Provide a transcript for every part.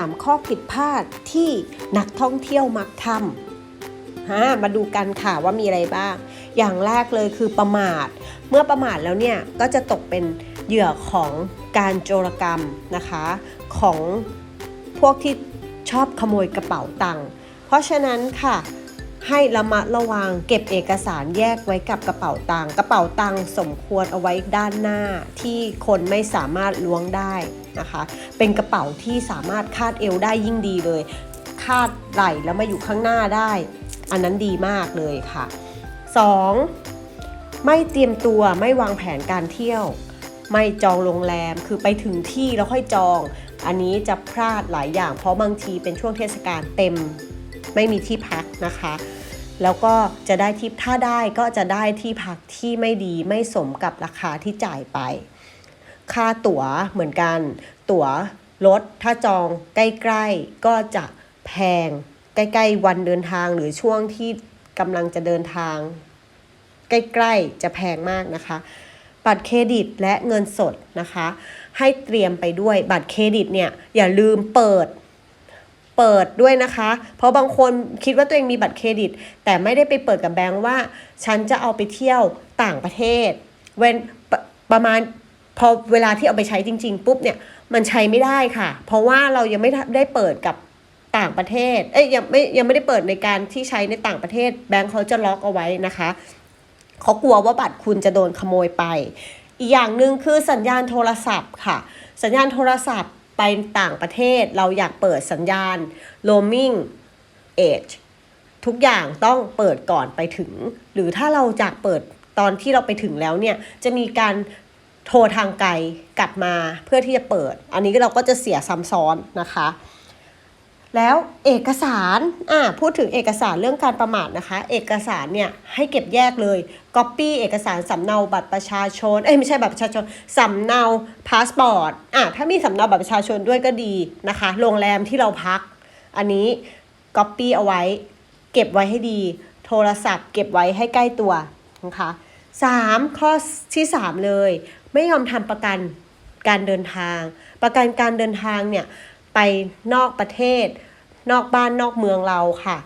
3 ข้อผิดพลาดที่นักท่องเที่ยวมักทำฮะมาดูกันค่ะว่ามีอะไรบ้าง อย่างแรกเลยคือประมาท เมื่อประมาทแล้วเนี่ยก็จะตกเป็นเหยื่อของการโจรกรรมนะคะ ของพวกที่ชอบขโมยกระเป๋าตังค์เพราะฉะนั้นค่ะให้ระมัดระวังเก็บเอกสารแยกไว้กับกระเป๋าตังค์กระเป๋าตังค์สมควรเอาไว้ด้านหน้าที่คนไม่สามารถล้วงได้ นะคะ เป็นกระเป๋าที่สามารถคาดเอวได้ยิ่งดีเลย คาดไหล่แล้วมาอยู่ข้างหน้าได้ อันนั้นดีมากเลยค่ะ 2. ไม่เตรียมตัวไม่วางแผนการเที่ยว ไม่จองโรงแรมคือไปถึงที่แล้วค่อยจอง อันนี้จะพลาดหลายอย่างเพราะบางทีเป็นช่วงเทศกาลเต็มไม่มีที่พักนะคะแล้วก็จะได้ที่ถ้าได้ก็จะได้ที่พักที่ไม่ดีไม่สมกับราคาที่จ่ายไป ค่าตั๋วเหมือนกัน ตั๋วรถถ้าจองใกล้ๆ ก็จะแพงใกล้ๆ วันเดินทางหรือช่วงที่กำลังจะเดินทาง ใกล้ๆ จะแพงมากนะคะบัตรเครดิตและเงินสดนะคะ ให้เตรียมไปด้วยบัตรเครดิตเนี่ยอย่าลืมเปิดเปิดด้วยนะคะ เพราะบางคนคิดว่าตัวเองมีบัตรเครดิต แต่ไม่ได้ไปเปิดกับแบงค์ว่า ฉันจะเอาไปเที่ยวต่างประเทศ เว้นปประมาณ อเวลาที่เอาไปใช้จริง ๆ ปุ๊บเนี่ยมันใช้ไม่ได้ค่ะ เพราะว่าเรายังไม่ได้เปิดกับต่างประเทศ เอ้ยยังไม่ยังไม่ได้เปิดในการที่ใช้ในต่างประเทศ แบงค์เขาจะล็อกเอาไว้นะคะเขากลัวว่าบัตรคุณจะโดนขโมยไป อีกอย่างหนึ่งคือสัญญาณโทรศัพท์ค่ะ สัญญาณโทรศัพท์ไปต่างประเทศเราอยากเปิดสัญญาณ roaming age ทุกอย่างต้องเปิดก่อนไปถึง หรือถ้าเราอยากเปิดตอนที่เราไปถึงแล้วเนี่ยจะมีการ โทรทางไกลกลับมาเพื่อที่จะเปิด อันนี้เราก็จะเสียซ้ำซ้อนนะคะ แล้วเอกสารอ่าพูดถึงเอกสารเรื่องการประมาทนะคะ เอกสารเนี่ยให้เก็บแยกเลย Copy เอกสารสำเนาบัตรประชาชนเอ้ยไม่ใช่บัตรประชาชนสำเนาพาสปอร์ตอ่าถ้ามีสำเนาบัตรประชาชนด้วยก็ดีนะคะ โรงแรมที่เราพัก อันนี้ Copy เอาไว้ เก็บไว้ให้ดี โทรศัพท์ เก็บไว้ให้ใกล้ตัวนะคะ สามข้อที่สามเลย ไม่ยอมทำประกันการเดินทาง ประกันการเดินทางเนี่ยไปนอกประเทศ นอกบ้านนอกเมืองเราค่ะ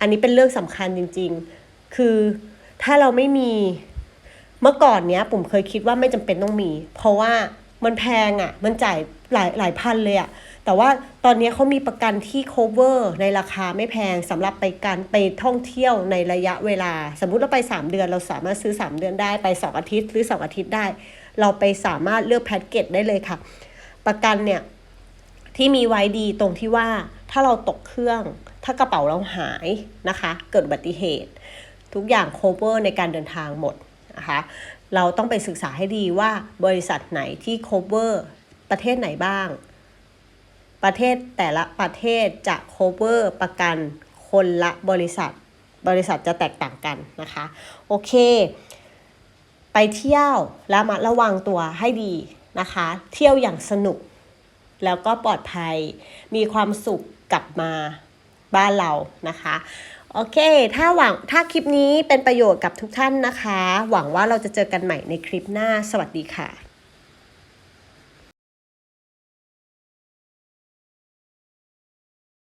อันนี้เป็นเรื่องสำคัญจริงๆ คือถ้าเราไม่มีเมื่อก่อนเนี้ยผมเคยคิดว่าไม่จำเป็นต้องมี เพราะว่ามันแพงอะ่ะ มันจ่ายหลายหลายพันเลยอะ่ะ แต่ว่าตอนนี้เขามีประกันที่ cover ในราคาไม่แพงสำหรับไปการไปท่องเที่ยวในระยะเวลา สมมุติเราไป 3 เดือนเราสามารถซื้อ 3 เดือนได้ไป 2 อาทิตย์หรือ 2 อาทิตย์ได้ เราไปสามารถเลือกแพ็กเกจได้เลยค่ะ ประกันเนี่ยที่มีไว้ดีตรงที่ว่าถ้าเราตกเครื่อง ถ้ากระเป๋าเราหายนะคะ เกิดอุบัติเหตุ ทุกอย่าง cover ในการเดินทางหมดนะคะเราต้องไปศึกษาให้ดีว่าบริษัทไหนที่ cover ประเทศไหนบ้าง ประเทศแต่ละประเทศจะ cover ประกันคนละบริษัท บริษัทจะแตกต่างกันนะคะ โอเค ไปเที่ยวแล้วมาระวังตัวให้ดีนะคะ เที่ยวอย่างสนุก แล้วก็ปลอดภัย มีความสุขกลับมาบ้านเรานะคะโอเค ถ้าหวัง ถ้าคลิปนี้เป็นประโยชน์กับทุกท่านนะคะ หวังว่าเราจะเจอกันใหม่ในคลิปหน้า สวัสดีค่ะ